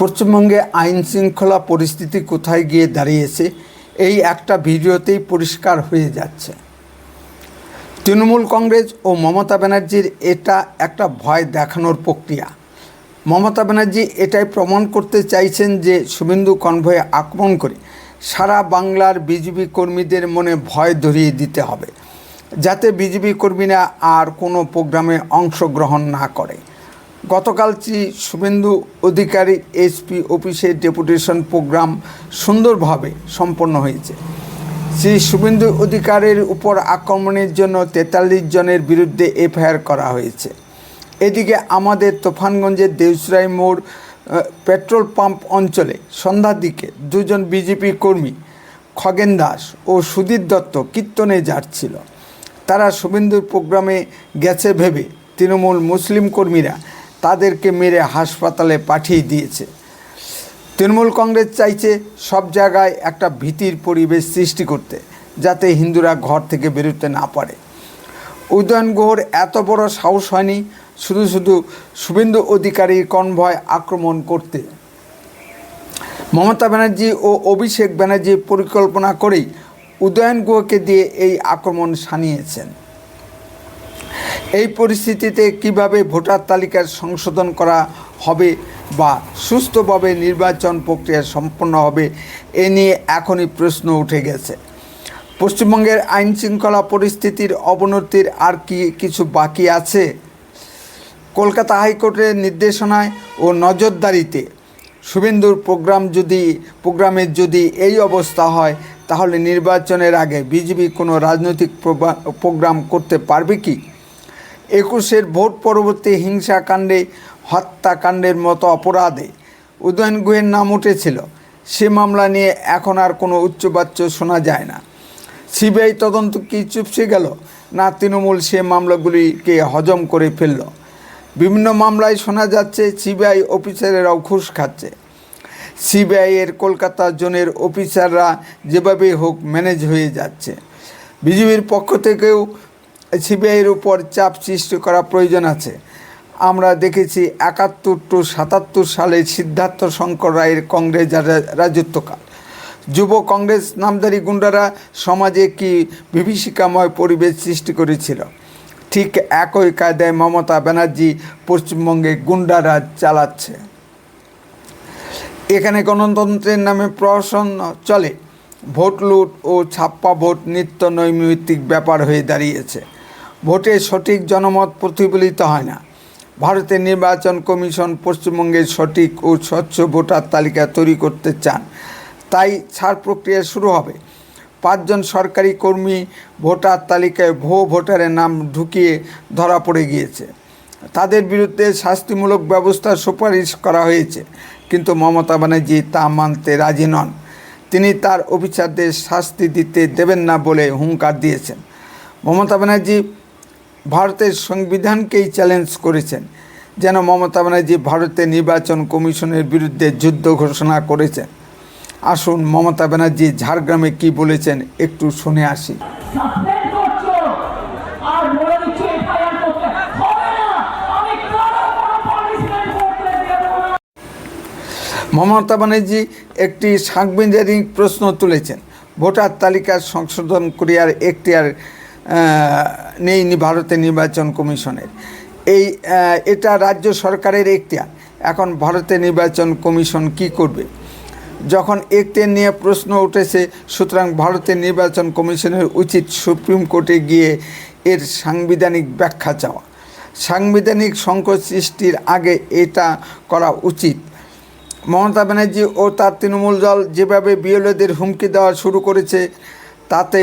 পশ্চিমবঙ্গে আইন শৃঙ্খলা পরিস্থিতি কোথায় গিয়ে দাঁড়িয়েছে, এই একটা ভিডিওতেই পরিষ্কার হয়ে যাচ্ছে। তৃণমূল কংগ্রেস ও মমতা ব্যানার্জির এটা একটা ভয় দেখানোর প্রক্রিয়া। মমতা ব্যানার্জি এটাই প্রমাণ করতে চাইছেন যে শুভেন্দু কনভয়ে আক্রমণ করে সারা বাংলার বিজেপি কর্মীদের মনে ভয় ধরিয়ে দিতে হবে, যাতে বিজেপি কর্মীরা আর কোনো প্রোগ্রামে অংশগ্রহণ না করে। গতকাল শ্রী শুভেন্দু অধিকারী এসপি অফিসের ডেপুটেশন প্রোগ্রাম সুন্দরভাবে সম্পন্ন হয়েছে। শ্রী শুভেন্দু অধিকারের উপর আক্রমণের জন্য তেতাল্লিশ জনের বিরুদ্ধে এফআইআর করা হয়েছে। এদিকে আমাদের তোফানগঞ্জের দেউসরাই মোড় পেট্রোল পাম্প অঞ্চলে সন্ধ্যার দিকে দুজন বিজেপি কর্মী, খগেন দাস ও সুধীর দত্ত কীর্তনে যাচ্ছিল। তারা শুভেন্দুর প্রোগ্রামে গেছে ভেবে তৃণমূল মুসলিম কর্মীরা তাদেরকে মেরে হাসপাতালে পাঠিয়ে দিয়েছে। তৃণমূল কংগ্রেস চাইছে সব জায়গায় একটা ভীতির পরিবেশ সৃষ্টি করতে, যাতে হিন্দুরা ঘর থেকে বেরোতে না পারে। উদয়ন গুহর এত বড় সাহস হয়নি শুধু শুধু শুভেন্দু অধিকারীর কনভয় আক্রমণ করতে। মমতা ব্যানার্জি ও অভিষেক ব্যানার্জি পরিকল্পনা করেই উদয়ন গুহকে দিয়ে এই আক্রমণ সানিয়েছেন এই পরিস্থিতিতে কীভাবে ভোটার তালিকার সংশোধন করা হবে বা সুস্থভাবে নির্বাচন প্রক্রিয়া সম্পন্ন হবে, এ নিয়ে এখনই প্রশ্ন উঠে গেছে। পশ্চিমবঙ্গের আইন শৃঙ্খলা পরিস্থিতির অবনতির আর কি কিছু বাকি আছে? কলকাতা হাইকোর্টের নির্দেশনায় ও নজরদারিতে শুভেন্দুর প্রোগ্রাম যদি প্রোগ্রামের যদি এই অবস্থা হয়, তাহলে নির্বাচনের আগে বিজেপি কোনো রাজনৈতিক প্রোগ্রা- প্রোগ্রাম করতে পারবে কি? একুশের ভোট পরবর্তী হিংসাকাণ্ডে, হত্যাকাণ্ডের মতো অপরাধে উদয়ন গুহের নাম উঠেছিল। সে মামলা নিয়ে এখন আর কোনো উচ্চবাচ্য শোনা যায় না। সিবিআই তদন্ত কি চুপসে গেল? না তৃণমূল সে মামলাগুলিকে হজম করে ফেলল। বিভিন্ন মামলায় শোনা যাচ্ছে, সিবিআই অফিসারেরাও ঘুষ খাচ্ছে। সিবিআইয়ের কলকাতা জোনের অফিসাররা যেভাবেই হোক ম্যানেজ হয়ে যাচ্ছে। বিজেপির পক্ষ থেকেও সিবিআইয়ের উপর চাপ সৃষ্টি করা প্রয়োজন আছে। আমরা দেখেছি একাত্তর টু সাতাত্তর সালে সিদ্ধার্থ শঙ্কর রায়ের কংগ্রেস রাজত্বকাল। যুব কংগ্রেস নামধারী গুন্ডারা সমাজে কি বিভীষিকাময় পরিবেশ সৃষ্টি করেছিল। ঠিক একই কায়দায় মমতা ব্যানার্জি পশ্চিমবঙ্গে গুন্ডারাজ চালাচ্ছে। এখানে গণতন্ত্রের নামে প্রহসন চলে। ভোট লুট ও ছাপ্পা ভোট নিত্য নৈমিত্তিক ব্যাপার হয়ে দাঁড়িয়েছে। ভোটে সঠিক জনমত প্রতিফলিত হয় না। ভারতের নির্বাচন কমিশন পশ্চিমবঙ্গের সঠিক ও স্বচ্ছ ভোটার তালিকা তৈরি করতে চান। তাই ছাড় প্রক্রিয়া শুরু হবে। পাঁচজন সরকারি কর্মী ভোটার তালিকায় ভুয়ো ভোটারের নাম ঢুকিয়ে ধরা পড়ে গিয়েছে। তাদের বিরুদ্ধে শাস্তিমূলক ব্যবস্থার সুপারিশ করা হয়েছে, কিন্তু মমতা ব্যানার্জি তা মানতে রাজি নন। তিনি তার অফিসারদের শাস্তি দিতে দেবেন না বলে হুঙ্কার দিয়েছেন। মমতা ব্যানার্জি ভারতের সংবিধানকেই চ্যালেঞ্জ করেছেন। যেন মমতা ব্যানার্জি ভারতের নির্বাচন কমিশনের বিরুদ্ধে যুদ্ধ ঘোষণা করেছেন। আসুন মমতা ব্যানার্জি ঝাড়গ্রামে কি বলেছেন একটু শুনে আসি। মমতা ব্যানার্জি একটি সাংবিধানিক প্রশ্ন তুলেছেন। ভোটার তালিকার সংশোধন করিয়ার এখতিয়ার নেই ভারতের নির্বাচন কমিশনের। এই এটা রাজ্য সরকারের এখতিয়ার। এখন ভারতের নির্বাচন কমিশন কি করবে? যখন এখতিয়ার নিয়ে প্রশ্ন উঠেছে, সুতরাং ভারতের নির্বাচন কমিশনের উচিত সুপ্রিম কোর্টে গিয়ে এর সাংবিধানিক ব্যাখ্যা চাওয়া। সাংবিধানিক সংকট সৃষ্টির আগে এটা করা উচিত। মমতা ব্যানার্জি ও তার তৃণমূল দল যেভাবে বিএলওদের হুমকি দেওয়া শুরু করেছে, তাতে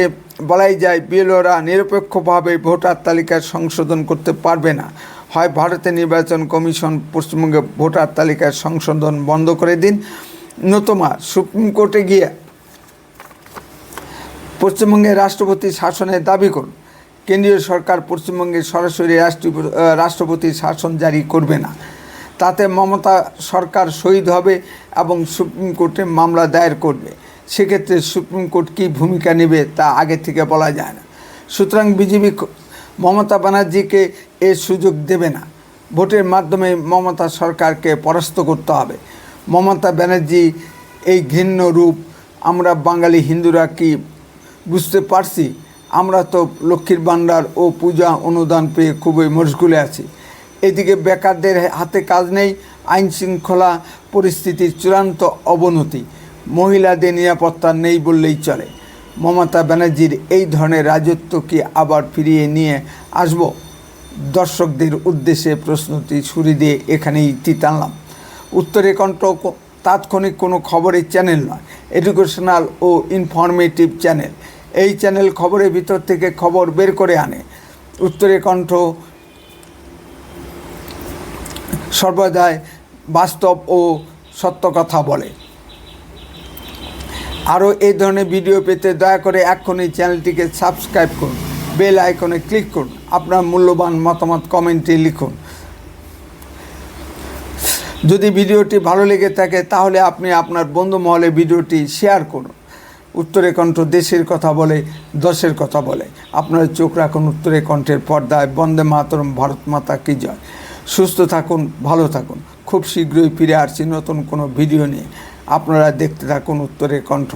বলাই যায়, বিএলওরা নিরপেক্ষভাবে ভোটার তালিকা সংশোধন করতে পারবে না। হয় ভারতের নির্বাচন কমিশন পশ্চিমবঙ্গে ভোটার তালিকার সংশোধন বন্ধ করে দিন। নতুবা সুপ্রিম কোর্টে গিয়ে পশ্চিমবঙ্গে রাষ্ট্রপতি শাসনের দাবি করুন। কেন্দ্রীয় সরকার পশ্চিমবঙ্গে সরাসরি রাষ্ট্রীয় রাষ্ট্রপতি শাসন জারি করবে না। তাতে মমতা সরকার শহীদ হবে এবং সুপ্রিম কোর্টে মামলা দায়ের করবে। সেক্ষেত্রে সুপ্রিম কোর্ট কী ভূমিকা নেবে তা আগে থেকে বলা যায় না। সুতরাং বিজেপি মমতা ব্যানার্জিকে এ সুযোগ দেবে না। ভোটের মাধ্যমে মমতা সরকারকে পরাস্ত করতে হবে। মমতা ব্যানার্জি এই ঘৃণ্য রূপ আমরা বাঙালি হিন্দুরা কি বুঝতে পারছি? আমরা তো লক্ষ্মীর ভাণ্ডার ও পূজা অনুদান পেয়ে খুবই মশগুলে আছি। এদিকে বেকারদের হাতে কাজ নেই আইন শৃঙ্খলা পরিস্থিতির চূড়ান্ত অবনতি। মহিলাদের নিরাপত্তা নেই বললেই চলে। মমতা ব্যানার্জির এই ধরনের রাজত্ব কি আবার ফিরিয়ে নিয়ে আসব। দর্শকদের উদ্দেশ্যে প্রশ্নটি ছুরি দিয়ে এখানেই টানলাম উত্তরে কণ্ঠ তাৎক্ষণিক কোনো খবরের চ্যানেল নয়, এডুকেশনাল ও ইনফরমেটিভ চ্যানেল। এই চ্যানেল খবরের ভিতর থেকে খবর বের করে আনে। উত্তরে কণ্ঠ, সর্বদাই বাস্তব ও সত্য কথা বলে। আরও এই ধরনের ভিডিও পেতে দয়া করে এক্ষুনি চ্যানেলটিকে সাবস্ক্রাইব করুন। বেল আইকনে ক্লিক করুন। আপনার মূল্যবান মতামত কমেন্টে লিখুন। যদি ভিডিওটি ভালো লেগে থাকে, তাহলে আপনি আপনার বন্ধু মহলে ভিডিওটি শেয়ার করুন। উত্তরে কণ্ঠ দেশের কথা বলে, দশের কথা বলে। আপনার চোখ রাখুন উত্তরে কণ্ঠের পর্দায়। বন্দে মাতরম, ভারত মাতা কি জয়। সুস্থ থাকুন, ভালো থাকুন। খুব শীঘ্রই ফিরে আসছি নতুন কোনো ভিডিও নিয়ে। আপনারা দেখতে থাকুন উত্তরের কণ্ঠ।